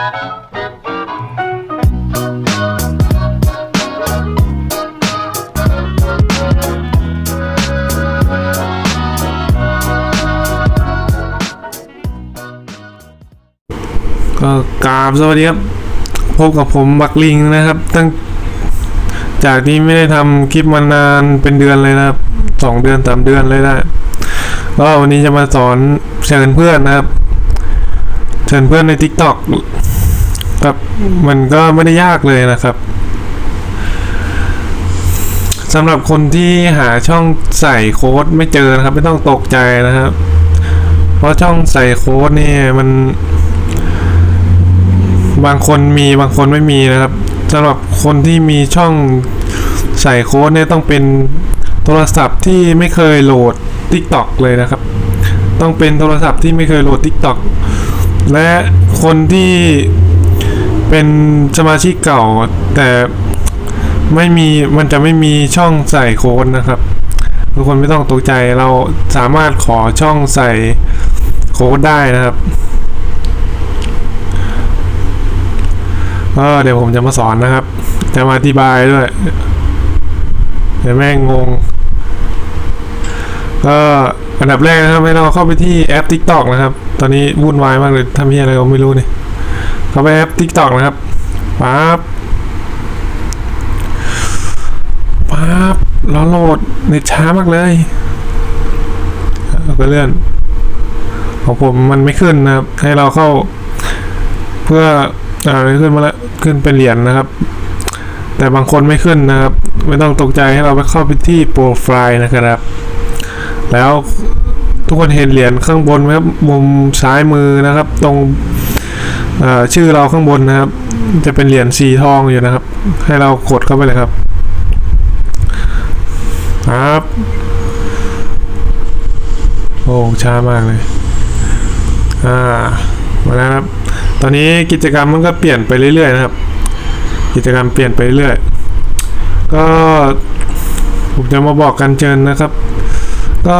ก็กราบสวัสดีครับ พบกับผมบักลิงนะครับ ตั้งจากที่ไม่ได้ทำคลิปมานานเป็นเดือนเลยนะครับสองเดือนสามเดือนเลยได้ก็วันนี้จะมาสอนเชิญเพื่อนนะครับ เชิญเพื่อนใน Tik t o อก ครับ มันก็ไม่ได้ยากเลยนะครับสำหรับคนที่หาช่องใส่โค้ดไม่เจอนะครับ ไม่ต้องตกใจนะครับ เพราะช่องใส่โค้ดนี่มัน บางคนมีบางคนไม่มีนะครับสำหรับคนที่มีช่องใส่โค้ดเนี่ยต้องเป็นโทรศัพท์ที่ไม่เคยโหลด TikTok เลยนะครับ ต้องเป็นโทรศัพท์ที่ไม่เคยโหลด TikTok และคนที่ เป็นสมาชิกเก่า แต่ไม่มีมันจะไม่มีช่องใส่โค้ดนะครับ ทุกคนไม่ต้องตกใจเราสามารถขอช่องใส่โค้ดได้นะครับเดี๋ยวผมจะมาสอนนะครับ จะมาอธิบายด้วย เดี๋ยวแม่งงง ก็อันดับแรกนะครับให้เราเข้าไปที่แอป TikTok นะครับ ตอนนี้วุ่นวายมากเลยทำเพี้ยอะไรก็ไม่รู้เนี่ย เข้าไปแอป TikTok นะครับปั๊บปั๊บรอโหลดเน็ตช้ามากเลยแล้วก็เลื่อนของผมมันไม่ขึ้นนะครับ ให้เราเข้า เพื่ออ่าขึ้นมาแล้วขึ้นเป็นเหรียญนะครับ แต่บางคนไม่ขึ้นนะครับ ไม่ต้องตกใจให้เราไปเข้าไปที่โปรไฟล์นะครับ แล้วทุกคนเห็นเหรียญข้างบนไหมครับมุมซ้ายมือนะครับ ตรง ชื่อเราข้างบนนะครับ จะเป็นเหรียญสีทองอยู่นะครับ ให้เรากดเข้าไปเลยครับ ครับ โอ้ช้ามากเลย อ่ามาแล้วครับ ตอนนี้กิจกรรมมันก็เปลี่ยนไปเรื่อยๆนะครับ กิจกรรมเปลี่ยนไปเรื่อยก็ผมจะมาบอกการเชิญนะครับ ก็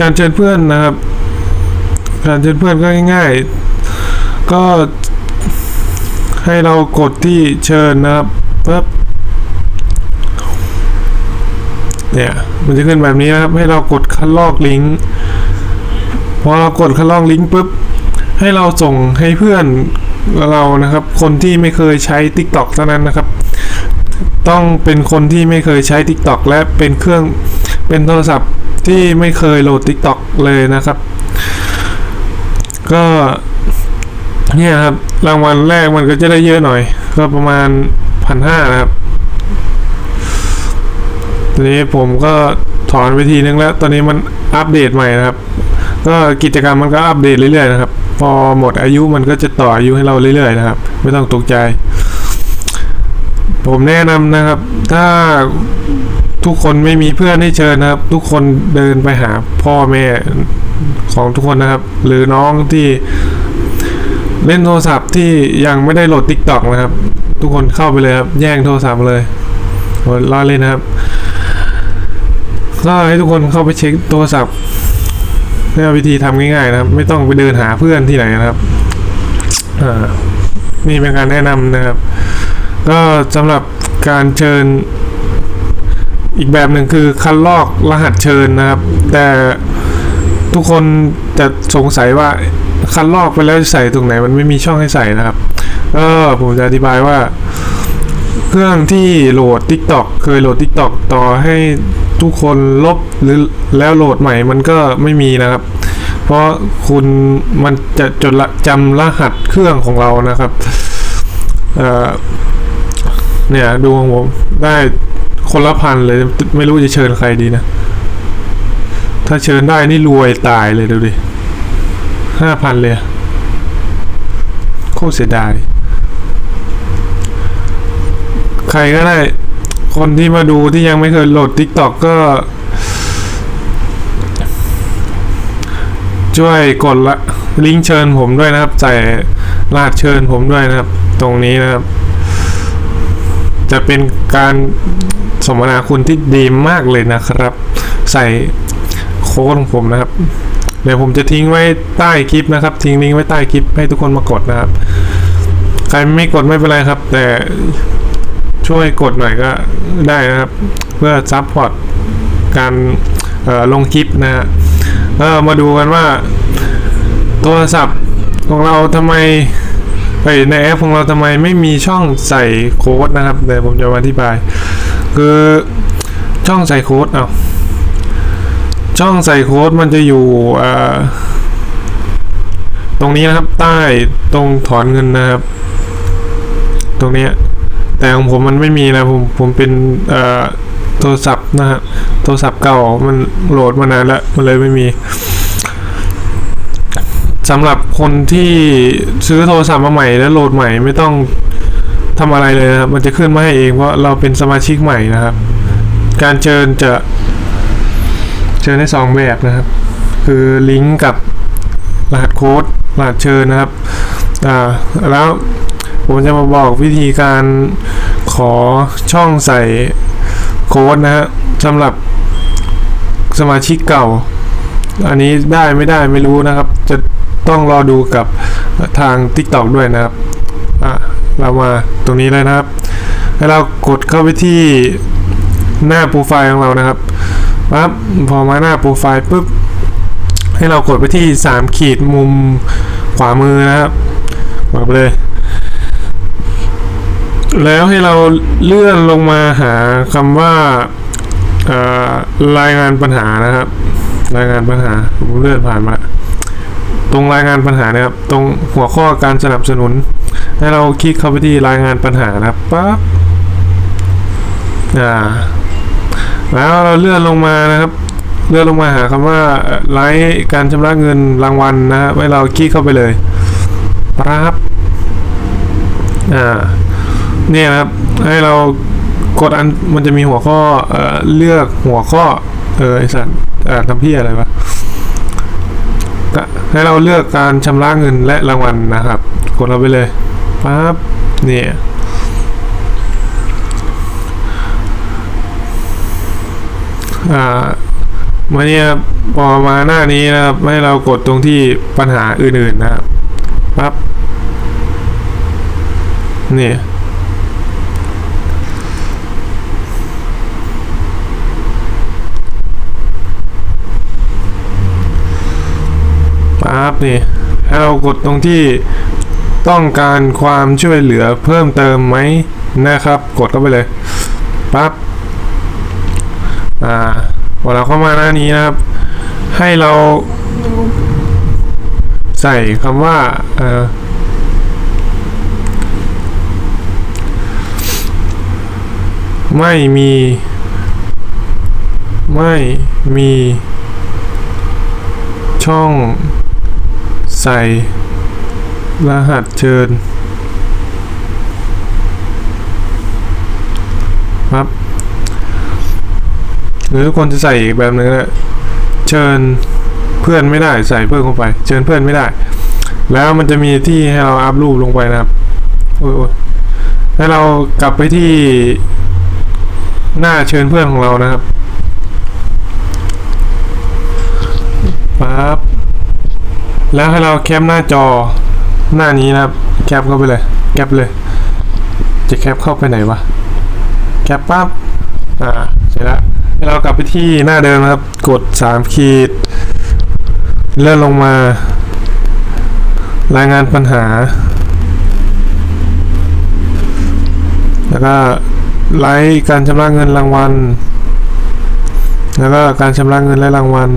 การเชิญเพื่อนนะครับ การเชิญเพื่อนก็ง่ายๆ ก็ให้เรากดที่เชิญนะครับปึ๊บเนี่ยมันจะขึ้นแบบนี้นะครับ ให้เรากดคัดลอกลิงก์พอเรากดคัดลอกลิงก์ปุ๊บให้เราส่งให้เพื่อนเรานะครับ คนที่ไม่เคยใช้ TikTok เท่านั้นนะครับ ต้องเป็นคนที่ไม่เคยใช้ TikTok และเป็นเครื่องเป็นโทรศัพท์ที่ไม่เคยโหลด TikTok เลยนะครับ ก็ เนี่ยครับ รางวัลแรกมันก็จะได้เยอะหน่อย ก็ประมาณพันห้านะครับทีนี้ผมก็ถอนไปทีนึงแล้ว ตอนนี้มันอัปเดตใหม่นะครับ ก็กิจกรรมมันก็อัปเดตเรื่อยๆนะครับ พอหมดอายุมันก็จะต่ออายุให้เราเรื่อยๆนะครับ ไม่ต้องตกใจ ผมแนะนำนะครับ ถ้าทุกคนไม่มีเพื่อนให้เชิญนะครับ ทุกคนเดินไปหาพ่อแม่ของทุกคนนะครับ หรือน้องที่ เล่นโทรศัพท์ที่ยังไม่ได้โหลด TikTok นะครับ ทุกคนเข้าไปเลยครับ แย่งโทรศัพท์เลยโอ้ยล้อเล่นนะครับก็ให้ทุกคนเข้าไปเช็คโทรศัพท์นี่วิธีทำง่ายๆนะครับ ไม่ต้องไปเดินหาเพื่อนที่ไหนนะครับนี่เป็นการแนะนำนะครับ ก็สำหรับการเชิญ อีกแบบหนึ่งคือคัดลอกรหัสเชิญนะครับ แต่ทุกคนจะสงสัยว่า คัดลอกไปแล้วใส่ตรงไหนมันไม่มีช่องให้ใส่นะครับก็ผมจะอธิบายว่า เครื่องที่โหลด TikTok เคยโหลด TikTok ต่อให้ทุกคนลบหรือแล้วโหลดใหม่มันก็ไม่มีนะครับ เพราะคุณมันจะจดจำรหัสเครื่องของเรานะครับเเนี่ยดูของผมได้คนละพันเลยไม่รู้จะเชิญใครดีนะ ถ้าเชิญได้นี่รวยตายเลยดูดิ ห้าพันเลยโคตรเสียดาย ใครก็ได้ คนที่มาดูที่ยังไม่เคยโหลด TikTok ก็ ช่วยกดละลิงก์เชิญผมด้วยนะครับ ใส่รหัสเชิญผมด้วยนะครับ ตรงนี้นะครับ จะเป็นการสมนาคุณที่ดีมากเลยนะครับ ใส่โค้ดของผมนะครับ เดี๋ยวผมจะทิ้งไว้ใต้คลิปนะครับ ทิ้งลิงก์ไว้ใต้คลิปให้ทุกคนมากดนะครับ ใครไม่กดไม่เป็นไรครับ แต่ช่วยกดหน่อยก็ได้นะครับ เพื่อซัพพอร์ตการลงคลิปนะฮะมาดูกันว่าโทรศัพท์ของเราทำไมไปในแอปของเราทำไมไม่มีช่องใส่โค้ดนะครับเดี๋ยวผมจะมาอธิบาย คือช่องใส่โค้ดเอา ช่องใส่โค้ดมันจะอยู่ตรงนี้นะครับใต้ตรงถอนเงินนะครับ ตรงนี้แต่ของผมมันไม่มีนะผมผมเป็นโทรศัพท์นะฮะโทรศัพท์เก่ามันโหลดมานานแล้วมันเลยไม่มีสำหรับคนที่ซื้อโทรศัพท์มาใหม่แล้วโหลดใหม่ไม่ต้องทำอะไรเลยนะครับมันจะขึ้นมาให้เองเพราะเราเป็นสมาชิกใหม่นะครับ การเชิญจะ เชิญได้สองแบบนะครับ คือลิงก์กับรหัสโค้ดรหัสเชิญนะครับอ่าแล้วผมจะมาบอกวิธีการขอช่องใส่โค้ดนะฮะสำหรับสมาชิกเก่า อันนี้ได้ไม่ได้ไม่รู้นะครับ จะต้องรอดูกับทาง TikTok ด้วยนะครับอะเรามาตรงนี้เลยนะครับ ให้เรากดเข้าไปที่หน้าโปรไฟล์ของเรานะครับ ปั๊บพอมาหน้าโปรไฟล์ปุ๊บให้เรากดไปที่ 3 ขีดมุมขวามือนะครับกดไปเลย แล้วให้เราเลื่อนลงมาหาคำว่ารายงานปัญหานะครับ รายงานปัญหาผมเลื่อนผ่านมาตรงรายงานปัญหานะครับ ตรงหัวข้อการสนับสนุน ให้เราคลิกเข้าไปที่รายงานปัญหานะครับปั๊บอ่า แล้วเราเลื่อนลงมานะครับเลื่อนลงมาหาคำว่าไลฟ์การชำระเงินรางวัลนะฮะให้เราคลิกเข้าไปเลยปั๊บอ่าเนี่ยครับให้เรากดอันมันจะมีหัวข้อเอ่อเลือกหัวข้อเออไอสัตว์อ่าทำพี่อะไรวะให้เราเลือกการชำระเงินและรางวัลนะครับ กดเราไปเลยปั๊บเนี่ย อ่ามาเนี่ยพอมาหน้านี้นะครับให้เรากดตรงที่ปัญหาอื่นๆนะครับปั๊บเนี่ยปั๊บนี่ให้เรากดตรงที่ต้องการความช่วยเหลือเพิ่มเติมไหมนะครับ กดเข้าไปเลยปั๊บ อ่าพอเราเข้ามาหน้านี้นะครับ ให้เราใส่คำว่าเอ่อไม่มี ไม่มี ช่อง ใส่ รหัสเชิญครับ หรือคนจะใส่อีกแบบหนึงนะเชิญเพื่อนไม่ได้ใส่เพื่อนเข้าไป เชิญเพื่อนไม่ได้ แล้วมันจะมีที่ให้เราอัพรูปลงไปนะครับโอ้ยโอ้ยให้เรากลับไปที่หน้าเชิญเพื่อนของเรานะครับปั๊บแล้วให้เราแคปหน้าจอหน้านี้นะครับ แคปเข้าไปเลย แคปเลย จะแคปเข้าไปไหนวะ แคปปั๊บ อ่า เสร็จแล้ว เรากลับไปที่หน้าเดิมนะครับ กด3ขีด เลื่อนลงมา รายงานปัญหา แล้วก็ไลฟ์การชำระเงินรางวัล แล้วก็การชำระเงินและรางวัล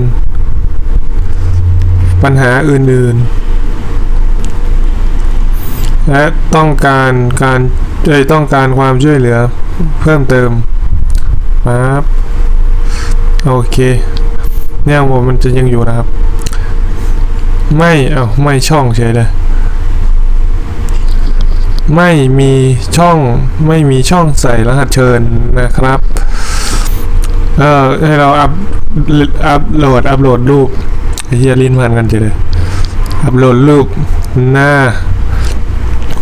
ปัญหาอื่นๆ และต้องการการต้องการความช่วยเหลือเพิ่มเติมปั๊บ โอเคเนี่ยผมมันจะยังอยู่นะครับ ไม่เอาไม่ช่องเฉยเลยไม่มีช่องไม่มีช่องใส่รหัสเชิญนะครับ เออให้เราอัพอัพโหลดอัพโหลดรูปเฮียลิ้นพันกันเฉยเลยอัพโหลดรูปหน้า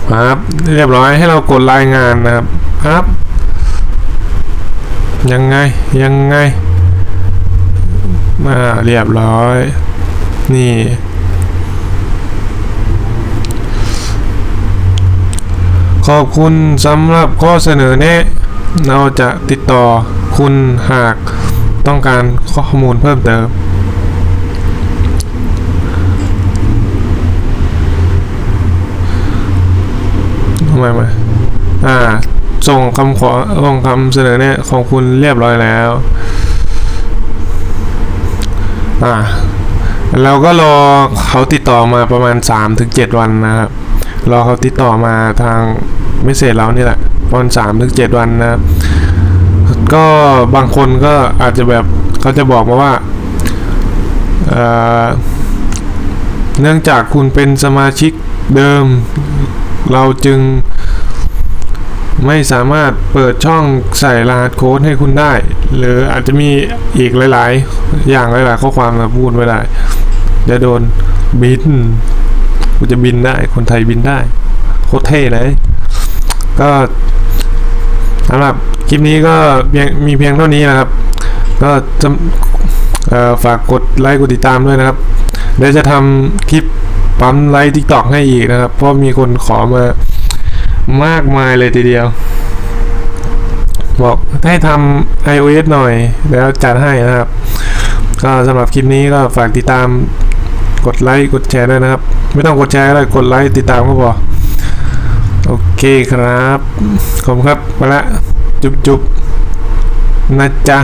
ครับเรียบร้อยให้เรากดรายงานนะครับครับ ยังไงยังไง มาเรียบร้อย นี่ ขอบคุณสำหรับข้อเสนอแนะ เราจะติดต่อคุณหากต้องการข้อมูลเพิ่มเติมทำไมมาอ่า ส่งคำขอส่งคำเสนอแนะของคุณเรียบร้อยแล้ว อ่าเราก็รอเขาติดต่อมาประมาณ 3-7 วันนะครับรอเขาติดต่อมาทางไม่เสร็จเรานี่แหละประมาณ3-7วันนะก็บางคนก็อาจจะแบบเขาจะบอกมาว่าเอ่อเนื่องจากคุณเป็นสมาชิกเดิม เราจึงไม่สามารถเปิดช่องใส่รหัสโค้ดให้คุณได้ หรืออาจจะมีอีกหลาย ๆ อย่างหลาย ๆ ข้อความนะพูดไม่ได้จะโดนบินกูจะบินได้ คนไทยบินได้ โคตรเท่เลย ก็สำหรับคลิปนี้ก็เพียงมีเพียงเท่านี้นะครับ ก็จะฝากกดไลค์กดติดตามด้วยนะครับ เดี๋ยวจะทำคลิปปั๊มไลค์ทิกตอกให้อีกนะครับ เพราะมีคนขอมามากมายเลยทีเดียว บอกให้ทำ iOS หน่อยแล้วจัดให้นะครับ ก็สำหรับคลิปนี้ก็ฝากติดตามกดไลค์กดแชร์ด้วยนะครับ ไม่ต้องกดแชร์ก็ได้กดไลค์ติดตามก็พอโอเคครับ ขอบคุณครับ ไปละ จุ๊บจุ๊บนะจ๊ะ